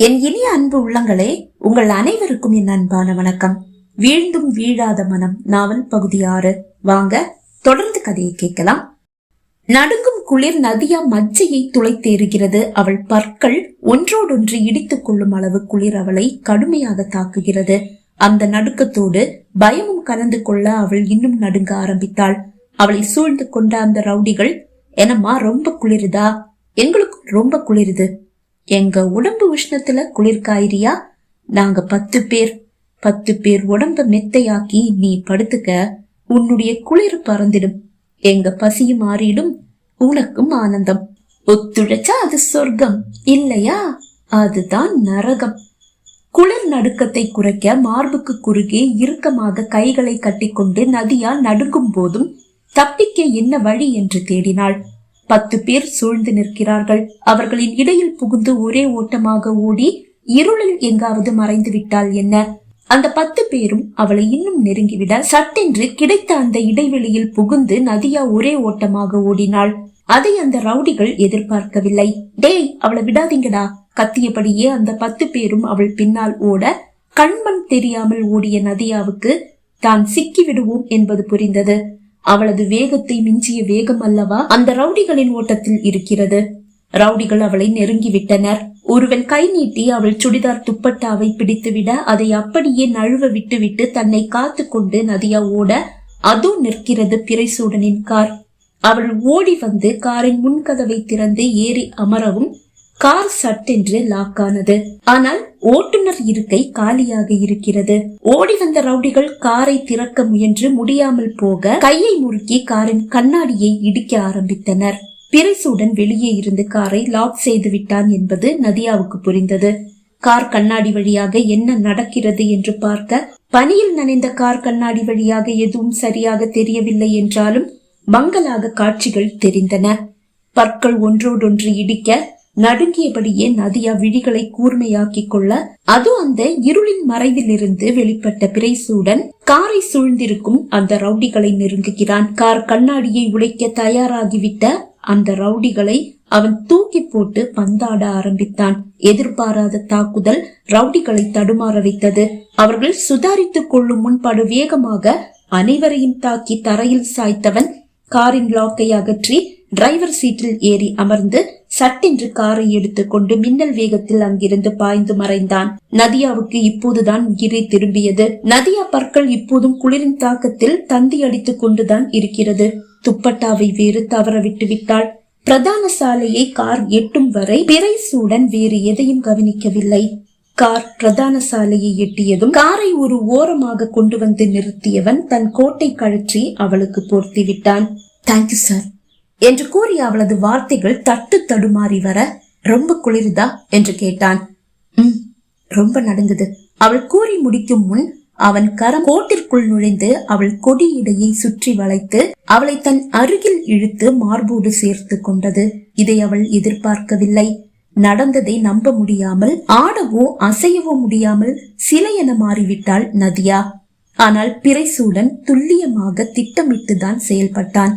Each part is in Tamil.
என் இனிய அன்பு உள்ளங்களே உங்கள் அனைவருக்கும் என் அன்பான வணக்கம். வீழ்ந்தும் வீழாத மனம் நாவல் பகுதி ஆறு. வாங்க தொடர்ந்து கதையை கேட்கலாம். நடுங்கும் குளிர் நதியா மஜ்ஜையை துளைத்தேறுகிறது. அவள் பற்கள் ஒன்றோடொன்று இடித்துக் கொள்ளும் அளவு குளிர் அவளை கடுமையாக தாக்குகிறது. அந்த நடுக்கத்தோடு பயமும் கலந்து கொள்ள அவள் இன்னும் நடுங்க ஆரம்பித்தாள். அவளை சூழ்ந்து கொண்ட அந்த ரவுடிகள் என்னம்மா ரொம்ப குளிருதா? எங்களுக்கும் ரொம்ப குளிருது. எங்க உடம்பு உஷ்ணத்துல குளிர் காயிறியா நாங்க பத்து பேர் பத்து பேர் உடம்ப மெத்தையாக்கி நீ படுத்துக்க உன்னுடைய குளிர் பறந்திடும். எங்க பசியும் மாறிடும் உனக்கும் ஆனந்தம். ஒத்துழைச்சா அது சொர்க்கம் இல்லையா? அதுதான் நரகம். குளிர் நடுக்கத்தை குறைக்க மார்புக்கு குறுகே இறுக்கமாக கைகளை கட்டிக்கொண்டு நதியா நடுங்கும் போதும் தப்பிக்க என்ன வழி என்று தேடினாள். பத்து பேர் சூழ்ந்து நிற்கிறார்கள். அவர்களின் இடையில் புகுந்து ஒரே ஓட்டமாக ஓடி இருளில் எங்காவது மறைந்து விட்டால் என்ன? அந்த பத்து பேரும் அவளை இன்னும் நெருங்கிவிட சட்டென்று கிடைத்த அந்த இடைவெளியில் புகுந்து நதியா ஒரே ஓட்டமாக ஓடினாள். அதை அந்த ரவுடிகள் எதிர்பார்க்கவில்லை. டேய் அவளை விடாதீங்கடா. கத்தியபடியே அந்த பத்து பேரும் அவள் பின்னால் ஓட கண்மண் தெரியாமல் ஓடிய நதியாவுக்கு தான் சிக்கிவிடுவோம் என்பது புரிந்தது. அவளது வேகத்தை மிஞ்சிய வேகம் அல்லவா அந்த ரவுடிகளின் ஓட்டத்தில் இருக்கிறது. ரவுடிகள் அவளை நெருங்கி விட்டனர் ஒருவன் கை நீட்டி அவள் சுடிதார் துப்பட்டாவை பிடித்துவிட அதை அப்படியே நழுவ விட்டுவிட்டு தன்னை காத்து கொண்டு நதியா ஓட அதோ நிற்கிறது பிறைசூடனின் கார். அவள் ஓடி வந்து காரின் முன்கதவை திறந்து ஏறி அமரவும் கார் சட்டென்று லாக்கானது. ஆனால் ஓட்டுநர் இருக்கை காலியாக இருக்கிறது. ஓடி வந்த ரவுடிகள் காரை திறக்க முயன்று முடியாமல் போக கையை முறுக்கி காரின் கண்ணாடியை இடிக்க ஆரம்பித்தனர். பிரைசுடன் வெளியே இருந்து காரை லாக் செய்து விட்டான் என்பது நதியாவுக்கு புரிந்தது. கார் கண்ணாடி வழியாக என்ன நடக்கிறது என்று பார்க்க பனியில் நனைந்த கார் கண்ணாடி வழியாக எதுவும் சரியாக தெரியவில்லை என்றாலும் மங்கலாக காட்சிகள் தெரிந்தன. பற்கள் ஒன்றோடொன்று இடிக்க நடுங்கியபடியே நதியா விழிகளை கூர்மையாக்கிக் கொள்ள? அது அந்த இருளின் மறைவில் இருந்து வெளிப்பட்ட பிரைசூடன் காரை சூழ்ந்திருக்கும் அந்த ரவுடிகளை நெருங்குகிறான். கார் கண்ணாடியை உடைக்க தயாராகிவிட்ட அந்த ரவுடிகளை அவன் தூக்கி போட்டு பந்தாட ஆரம்பித்தான். எதிர்பாராத தாக்குதல் ரவுடிகளை தடுமாற வைத்தது. அவர்கள் சுதாரித்துக் கொள்ளும் முன்படு வேகமாக அனைவரையும் தாக்கி தரையில் சாய்த்தவன் காரின் லாக்கை அகற்றி டிரைவர் சீட்டில் ஏறி அமர்ந்து சட்டென்று காரை எடுத்துக்கொண்டு மின்னல் வேகத்தில் அங்கிருந்து பாய்ந்து மறைந்தான். நதியாவுக்கு இப்போதுதான் உயிரை திரும்பியது. நதியா பற்கள் இப்போதும் குளிரின் தாக்கத்தில் தந்தி அடித்துக் கொண்டுதான் இருக்கிறது. துப்பட்டாவை வேறு தவற விட்டு விட்டாள் பிரதான சாலையை கார் எட்டும் வரை பிறை சூடன் வேறு எதையும் கவனிக்கவில்லை. கார் பிரதான சாலையை எட்டியதும் காரை ஒரு ஓரமாக கொண்டு வந்து நிறுத்தியவன் தன் கோட்டை கழற்றி அவளுக்கு போர்த்தி விட்டான் தேங்க்யூ சார் என்று கூறி அவளது வார்த்தைகள் தட்டு தடுமாறி வர ரொம்ப குளிருதா என்று கேட்டான். உம் ரொம்ப நடுங்குது அவள் கூறி முடிக்கும் முன் அவன் கரம் கோட்டிற்குள் நுழைந்து அவள் கொடியிடையை சுற்றி வளைத்து அவளை தன் அருகில் இழுத்து மார்போடு சேர்த்து கொண்டது. இதை அவள் எதிர்பார்க்கவில்லை. நடந்ததை நம்ப முடியாமல் ஆடவோ அசையவோ முடியாமல் சிலை என மாறிவிட்டாள் நதியா. ஆனால் பிறைசூடன் துல்லியமாக திட்டமிட்டுதான் செயல்பட்டான்.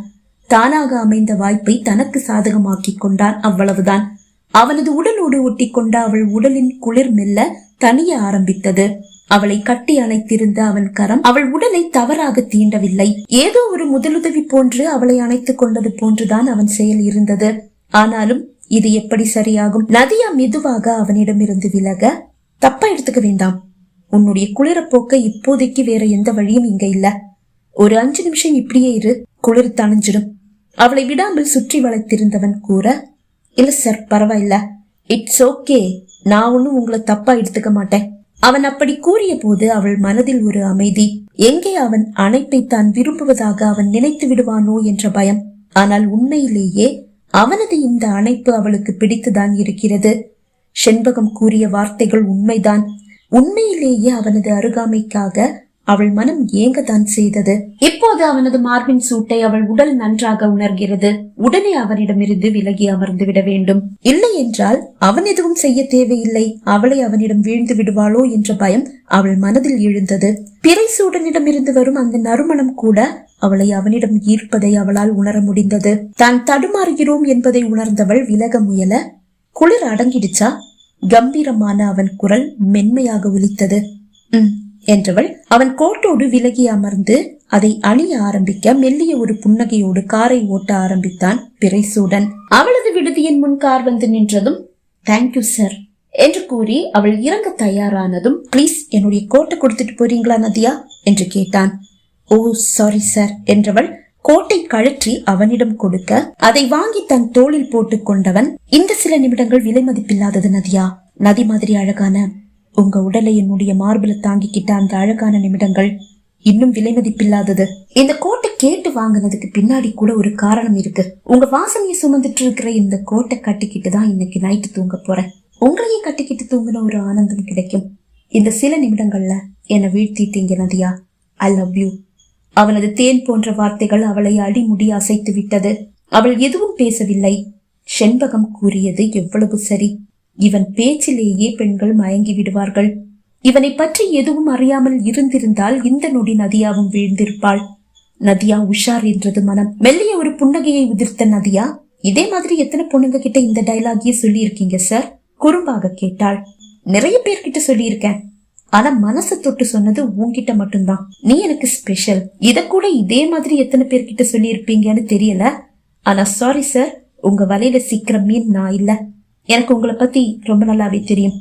தானாக அமைந்த வாய்ப்பை தனக்கு சாதகமாக்கிக் கொண்டான் அவ்வளவுதான். அவனது உடலோடு ஒட்டி கொண்ட அவள் உடலின் குளிர் மெல்ல தனிய ஆரம்பித்தது. அவளை கட்டி அணைத்திருந்த அவன் கரம் அவள் உடலை தவறாக தீண்டவில்லை. ஏதோ ஒரு முதலுதவி போன்று அவளை அணைத்துக் கொண்டது போன்றுதான் அவன் செயல் இருந்தது. ஆனாலும் இது எப்படி சரியாகும்? நதியா மெதுவாக அவனிடமிருந்து விலக தப்பா எடுத்துக்க வேண்டாம். உன்னுடைய குளிரப்போக்க இப்போதைக்கு வேற எந்த வழியும் இங்க இல்ல. ஒரு அஞ்சு நிமிஷம் இப்படியே இரு. குளிர் தணிஞ்சிடும். அவளை விடாமல் சுற்றி வளைத்திருந்தவன் கூற இல்ல சார் பரவாயில்ல. இட்ஸ் ஓகே நான் ஒன்னும் உங்களை தப்பா எடுத்துக்க மாட்டேன். அவன் அப்படி கூறிய போது அவள் மனதில் ஒரு அமைதி. எங்கே அவன் அணைப்பை தான் விரும்புவதாக அவன் நினைத்து விடுவானோ என்ற பயம். ஆனால் உண்மையிலேயே அவனது இந்த அணைப்பு அவளுக்கு பிடித்துதான் இருக்கிறது. செண்பகம் கூறிய வார்த்தைகள் உண்மைதான். உண்மையிலேயே அவனது அருகாமைக்காக அவள் மனம் ஏங்கத்தான் செய்தது. இப்போது அவனது மார்பின் சூட்டை அவள் உடல் நன்றாக உணர்கிறது. உடனே அவனிடமிருந்து விலகி அமர்ந்து விட வேண்டும். இல்லை என்றால் அவன் எதுவும் செய்ய தேவையில்லை. அவளை அவனிடம் வீழ்ந்து விடுவாளோ என்ற பயம் அவள் மனதில் எழுந்தது. பிறை சூடனிடமிருந்து வரும் அந்த நறுமணம் கூட அவளை அவனிடம் ஈர்ப்பதை அவளால் உணர முடிந்தது. தான் தடுமாறுகிறோம் என்பதை உணர்ந்தவள் விலக முயல குளிர் அடங்கிடுச்சா? கம்பீரமான அவன் குரல் மென்மையாக ஒலித்தது. உம் என்றவள் அவன் கோட்டோடு விலகி அமர்ந்து அதை அணிய ஆரம்பிக்க மெல்லிய ஒரு புன்னகையோடு காரை ஓட்ட ஆரம்பித்தான் பிறைசூடன். அவளது விடுதியின் முன் கார் வந்து நின்றதும்? தேங்க்யூ சார் என்று கூறி அவள் இறங்க தயாரானதும் ப்ளீஸ் என்னுடைய கோட்டை கொடுத்துட்டு போறீங்களா நதியா? என்று கேட்டான். ஓ சாரி சார் என்றவள் கோட்டை கழற்றி அவனிடம் கொடுக்க அதை வாங்கி தன் தோளில் போட்டுக் கொண்டவன் இந்த சில நிமிடங்கள் விலை மதிப்பில்லாதது நதியா? நதி மாதிரி அழகான உங்க உடலை என்னுடைய மார்பில தாங்கிக்கிட்ட அந்த அழகான நிமிடங்கள் இன்னும் விலை மதிப்பில்லாதது. இந்த கோட்டை கேட்டு வாங்குனதுக்கு பின்னாடி கூட ஒரு காரணம் இருக்கு. உங்க வாசனையை சுமந்துட்டு இருக்கிற இந்த கோட்டை கட்டிக்கிட்டு தான் இன்னைக்கு நைட்டு தூங்க போறேன். உங்களையே கட்டிக்கிட்டு தூங்கின ஒரு ஆனந்தம் கிடைக்கும். இந்த சில நிமிடங்கள்ல என்னை வீழ்த்திட்டீங்க நதியா. ஐ லவ் யூ அவனது தேன் போன்ற வார்த்தைகள் அவளை அடிமுடி அசைத்து விட்டது. அவள் எதுவும் பேசவில்லை. செண்பகம் கூறியது எவ்வளவு சரி. இவன் பேச்சிலேயே பெண்கள் மயங்கி விடுவார்கள். இவனை பற்றி எதுவும் அறியாமல் இருந்திருந்தால் இந்த நொடி நதியாவும் வீழ்ந்திருப்பாள். நதியா உஷார் என்றது மனம். மெல்லிய ஒரு புன்னகையை உதிர்த்த நதியா இதே மாதிரி எத்தனை பொண்ணுங்க கிட்ட இந்த டயலாகியே சொல்லியிருக்கீங்க சார்? குறும்பாக கேட்டாள். நிறைய பேர்கிட்ட சொல்லியிருக்கேன். ஆனா மனசு தொட்டு சொன்னது உன்கிட்ட மட்டும்தான். நீ எனக்கு ஸ்பெஷல் இத கூட இதே மாதிரி எத்தனை பேர்கிட்ட சொல்லி இருப்பீங்கன்னு தெரியல. ஆனா சாரி சார் உங்க வலையில சிக்கிற மீன் நான் இல்ல. எனக்கு உங்களை பத்தி ரொம்ப நல்லாவே தெரியும்.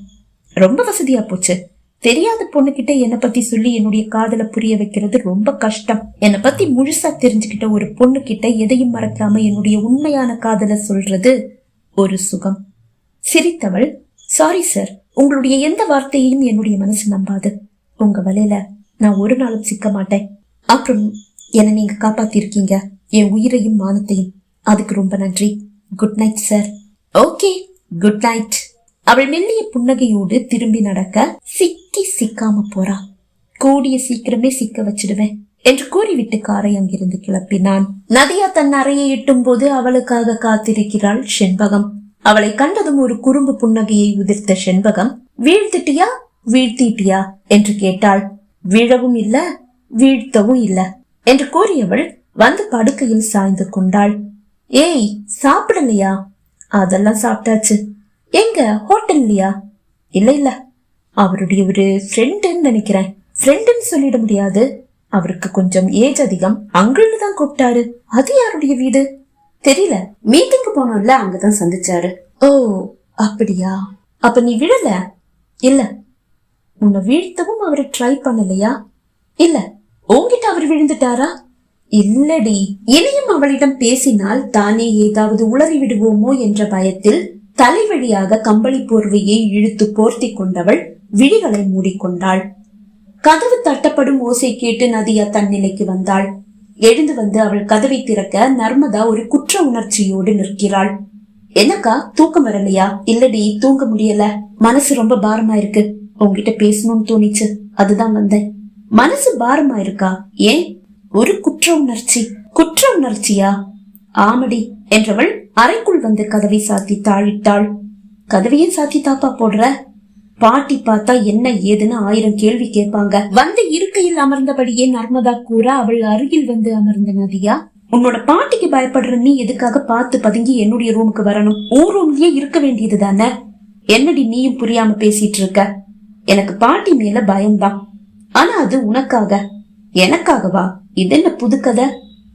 ரொம்ப வசதியா போச்சு. தெரியாத பொண்ணுகிட்ட என்னை பத்தி சொல்லி என்னுடைய காதல புரிய வைக்கிறது ரொம்ப கஷ்டம். என்னை பத்தி முழுசா தெரிஞ்சுக்கிட்ட ஒரு பொண்ணு கிட்ட எதையும் மறக்காம என்னுடைய உண்மையான காதல சொல்றது ஒரு சுகம். சிரித்தவள் சாரி சார் உங்களுடைய எந்த வார்த்தையையும் என்னுடைய மனசு நம்பாது. உங்க வலையில நான் ஒரு நாளும் சிக்க மாட்டேன். அப்புறம் என்னை நீங்க காப்பாத்திருக்கீங்க. என் உயிரையும் மானத்தையும். அதுக்கு ரொம்ப நன்றி. Good night sir okay good night அவள் மெல்லிய புன்னகையோடு திரும்பி நடக்க சிக்கி சிக்காம போறா. கூடிய சீக்கிரமே சிக்க வச்சிடுவேன் என்று கூறிவிட்டு காரை அங்கிருந்து கிளப்பினான். நதியா தன் அறையை எட்டும் போது அவளுக்காக காத்திருக்கிறாள் செண்பகம். அவளை கண்டதும் ஒரு குறும்பு புன்னகையை உதிர்த்த செண்பகம் வீழ்த்திட்டியா? வீழ்த்திட்டியா? என்று கேட்டாள். வீழவும் இல்ல வீழ்த்தவும் இல்ல என்று கூறியவள் வந்து படுக்கையில் சாய்ந்து கொண்டாள். ஏய் சாப்பிடலையா? அதெல்லாம் சாப்பிட்டாச்சு. எங்க? ஹோட்டல்லையா? இல்ல இல்ல அவருடைய ஒரு ஃப்ரெண்டுன்னு நினைக்கிறேன். ஃப்ரெண்டுன்னு சொல்லிட முடியாது. அவருக்கு கொஞ்சம் ஏஜ் அதிகம். அங்கிள்னு தான் கூப்பிட்டாரு. அது யாருடைய வீடு? தெரியல. மீட்டிங்க்கு போனோம்ல அங்கதான் சந்திச்சாரு. ஓ அப்படியா? அப்ப நீ விழல? இல்ல. உன்னை வீழ்த்தவும் அவரு ட்ரை பண்ணலையா? இல்ல. உன்கிட்ட அவர் விழுந்துட்டாரா? இல்லடி. இனியும் அவளிடம் பேசினால் தானே ஏதாவது உளறி விடுவோமோ என்ற பயத்தில் தலைவழியாக கம்பளி போர்வையை இழுத்து போர்த்தி கொண்டவள் விழிகளை மூடிக்கொண்டாள். கதவு தட்டப்படும் ஓசை கேட்டு நதியா தன் நிலைக்கு வந்தாள். எழுந்து வந்து அவள் கதவை திறக்க நர்மதா ஒரு குற்ற உணர்ச்சியோடு நிற்கிறாள். என்னக்கா தூக்கம் வரலையா? இல்லடி தூங்க முடியல. மனசு ரொம்ப பாரமா இருக்கு. உன்கிட்ட பேசணும்னு தோணிச்சு. அதுதான் வந்தேன். மனசு பாரமா இருக்கா? ஏன்? ஒரு குற்ற உணர்ச்சி குற்ற உணர்ச்சியா ஆமடி என்றவள் அறைக்குள் வந்து கதவை சாத்தி தாழிட்டாள். கதவையே சாத்தி தாப்பா போடுற? பாட்டி பார்த்தா என்ன ஏதுன்னு ஆயிரம் கேள்வி கேட்பாங்க. வந்து இருக்கையில் அமர்ந்தபடியே நர்மதா கூற அவள் அருகில் வந்து அமர்ந்த நதியா? உன்னோட பாட்டிக்கு பயப்படுற நீ எதுக்காக பார்த்து பதுங்கி என்னுடைய ரூமுக்கு வரணும்? உன் ரூம்லயே இருக்க வேண்டியது தானே? என்னடி நீயும் புரியாம பேசிட்டு இருக்க எனக்கு பாட்டி மேல பயம்தான். ஆனா அது உனக்காக. எனக்காகவா? இதென்ன புதுக்கதை?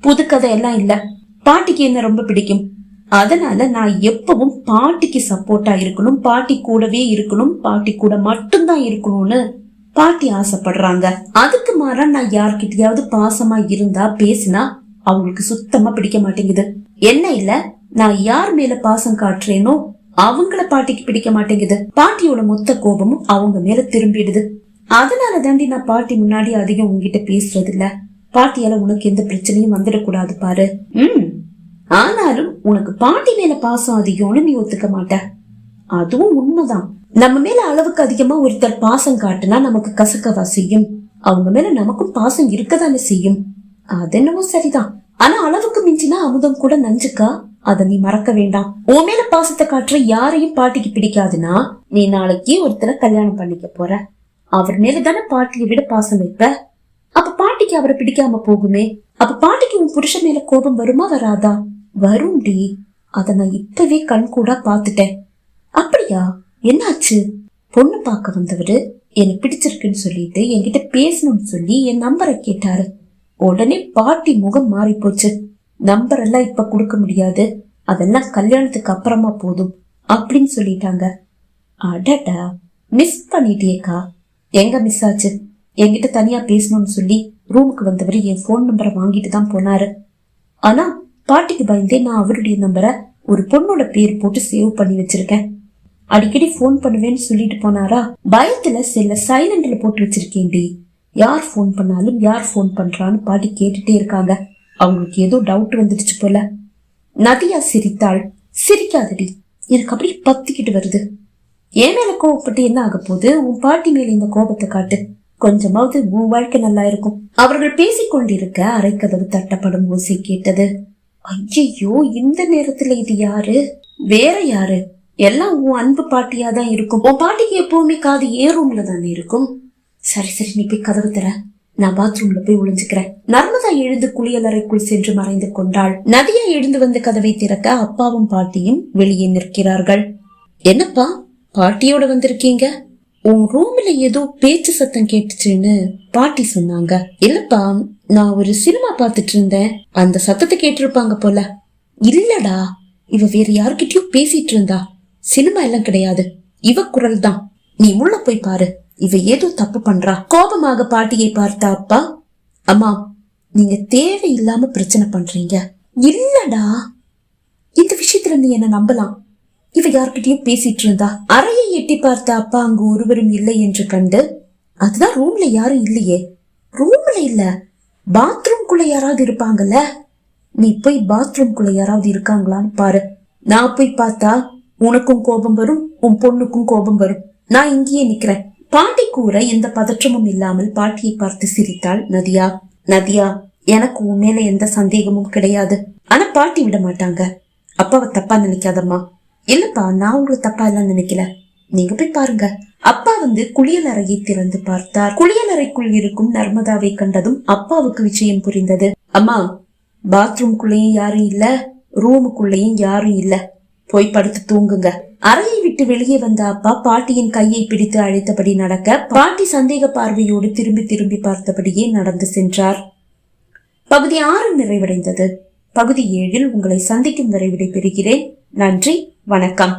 புதுக்கதை எல்லாம் இல்ல. பாட்டிக்கு என்ன ரொம்ப பிடிக்கும்? அதனால நான் எப்பவும் பாட்டிக்கு சப்போர்ட்டா இருக்கணும் பாட்டி கூடவே இருக்கணும் பாட்டி கூட மட்டும்தான் இருக்கணும்னு பாட்டி ஆசைப்படுறாங்க. அதுக்கு மாறா நான் யார்கிட்டயாவது பாசமா இருந்தா பேசினா அவங்களுக்கு சுத்தமா பிடிக்க மாட்டேங்குது. என்ன இல்ல நான் யார் மேல பாசம் காட்டுறேனோ அவங்கள பாட்டிக்கு பிடிக்க மாட்டேங்குது. பாட்டியோட மொத்த கோபமும் அவங்க மேல திரும்பிடுது. அதனால தாண்டி நான் பாட்டி முன்னாடி அதிகம் உங்ககிட்ட பேசுறது இல்ல பாட்டியால உனக்கு எந்த பிரச்சனையும் வந்துடக்கூடாது பாரு. ம். ஆனாலும் உனக்கு பாட்டி மேல பாசம் அதிகம்னு நீ ஒத்துக்க மாட்ட. அதுவும் உண்மைதான். நம்ம மேல அளவுக்கு அதிகமா ஒருத்தர் பாசம் காட்டுனா நமக்கு கசக்கவா செய்யும். அவங்க மேல நமக்கும் பாசம் இருக்கதானே செய்யும். அது என்னவோ சரிதான். ஆனா அளவுக்கு மிஞ்சினா அமுதம் கூட நஞ்சுக்கா? அத நீ மறக்க வேண்டாம். உன் மேல பாசத்தை காட்டுற யாரையும் பாட்டிக்கு பிடிக்காதுன்னா நீ நாளைக்கு ஒருத்தரை கல்யாணம் பண்ணிக்க போற. அவர் மேல தானே பாட்டியை விட பாசம் வைப்ப? அப்ப பாட்டிக்கு அவரை பிடிக்காம போகுமே? அப்ப பாட்டிக்கு உன் புருஷன் மேல கோபம் வருமா வராதா? வரும்டி அத நான் இப்பவே கண் கூட பாத்துட்டேன் அப்படியா? என்னாச்சு? பொண்ணு பார்க்க வந்தவரு எனக்கு பிடிச்சிருக்குன்னு சொல்லிட்டு என்கிட்ட பேசணும்னு சொல்லி என் நம்பரை கேட்டாரு. உடனே பாட்டி முகம் மாறி போச்சு நம்பர் எல்லாம் இப்ப கொடுக்க முடியாது. அதெல்லாம் கல்யாணத்துக்கு அப்புறமா போதும் அப்படின்னு சொல்லிட்டாங்க. அடடா மிஸ் பண்ணிட்டியேக்கா. எங்க மிஸ் ஆச்சு? என்கிட்ட தனியா பேசணும்னு சொல்லி ரூமுக்கு வந்தவர் என் ஃபோன் நம்பரை வாங்கிட்டு தான் போனாரு. ஆனா பாட்டிக்கு பயந்தே நான் அவருடைய நம்பரை ஒரு பொண்ணோட பேர் போட்டு சேவ் பண்ணி வச்சிருக்கேன். அடிக்கடி ஃபோன் பண்ணுவேன்னு சொல்லிட்டு போனாரா? பயத்துல செல்ல சைலண்ட்ல போட்டு வச்சிருக்கேன்டி யார் ஃபோன் பண்ணாலும் யார் ஃபோன் பண்றான்னு பாட்டி கேட்டுட்டே இருக்காங்க. அவங்களுக்கு ஏதோ டவுட் வந்துடுச்சு போல. நதியா சிரித்தாள். சிரிக்காதடி எனக்கு அப்படியே பத்திக்கிட்டு வருது. என் மேல கோவப்பட்டு என்ன ஆக போகுது? உன் பாட்டி மேல இந்த கோபத்தை காட்டு. கொஞ்சமாவது உன் வாழ்க்கை நல்லா இருக்கும். அவர்கள் பேசிக் கொண்டிருக்க அரைக்கதவு தட்டப்படும் ஓசை கேட்டது. ஐயையோ இந்த நேரத்துல இது யாரு? வேற யாரு? எல்லாம் உன் அன்பு பாட்டியா தான் இருக்கும். உன் பாட்டிக்கு எப்பவுமே காது ஏ ரூம்ல தானே இருக்கும். சரி சரி நீ போய் கதவு தர. நான் பாத்ரூம்ல போய் ஒளிஞ்சுக்கிறேன். நர்மதா எழுந்து குளியலறைக்குள் சென்று மறைந்து கொண்டாள். நதியா எழுந்து வந்து கதவை திறக்க அப்பாவும் பாட்டியும் வெளியே நிற்கிறார்கள். என்னப்பா பாட்டியோட வந்திருக்கீங்க? உன் ரூம்ல ஏதோ பேச்சு சத்தம் கேட்டுச்சுன்னு பாட்டி சொன்னாங்க. இல்லப்பா நான் ஒரு சினிமா பார்த்துட்டு இருந்தேன். அந்த சத்தத்தை கேட்டிருப்பாங்க போல. இல்லடா இவ வேற யார்கிட்டயும் பேசிட்டு இருந்தா. சினிமா எல்லாம் கிடையாது. இவ குரல் தான் நீ உள்ள போய் பாரு. இவ ஏதோ தப்பு பண்றா. கோபமாக பாட்டியை பார்த்தா அப்பா அம்மா நீங்க தேவையில்லாம பிரச்சனை பண்றீங்க. இல்லடா இந்த விஷயத்துல நீ என்ன நம்பலாம். இவ யார்கிட்டயும் பேசிட்டு இருந்தா? அறையை எட்டி பார்த்த அப்பா அங்கு ஒருவரும் இல்லை என்று கண்டு அதுதான் ரூம்ல யாரும் இல்லையே. ரூம்ல இல்ல. பாத்ரூம்குள்ள யாராவது இருப்பாங்கல்ல? நீ போய் பாத்ரூம்குள்ள யாராவது இருக்காங்களான்னு பாரு. நான் போய் பார்த்தா உனக்கும் கோபம் வரும் உன் பொண்ணுக்கும் கோபம் வரும். நான் இங்கேயே நிக்கிறேன். பாட்டி கூற எந்த பதற்றமும் இல்லாமல் பாட்டியை பார்த்து சிரித்தாள் நதியா. நதியா எனக்கு உன் மேல எந்த சந்தேகமும் கிடையாது. ஆனா பாட்டி விட மாட்டாங்க. அப்பாவை தப்பா நினைக்காதம்மா. இல்லப்பா நான் உங்களை தப்பா எல்லாம் நினைக்கல. நீங்க போய் பாருங்க. அப்பா வந்து குளியல் அறையை திறந்து பார்த்தார். குளியல் அறைக்குள் இருக்கும் நர்மதாவை கண்டதும் அப்பாவுக்கு விஷயம் புரிந்தது. அம்மா பாத்ரூம்குள்ளேயும் யாரும் இல்ல ரூமுக்குள்ளேயும் யாரும் இல்ல. போய் படுத்து தூங்குங்க. அறையை விட்டு வெளியே வந்த அப்பா பாட்டியின் கையை பிடித்து அழைத்தபடி நடக்க பாட்டி சந்தேக பார்வையோடு திரும்பி திரும்பி பார்த்தபடியே நடந்து சென்றார். பகுதி ஆறு நிறைவடைந்தது. பகுதி ஏழில் உங்களை சந்திக்கும் வரை விடைபெறுகிறேன். நன்றி வணக்கம்.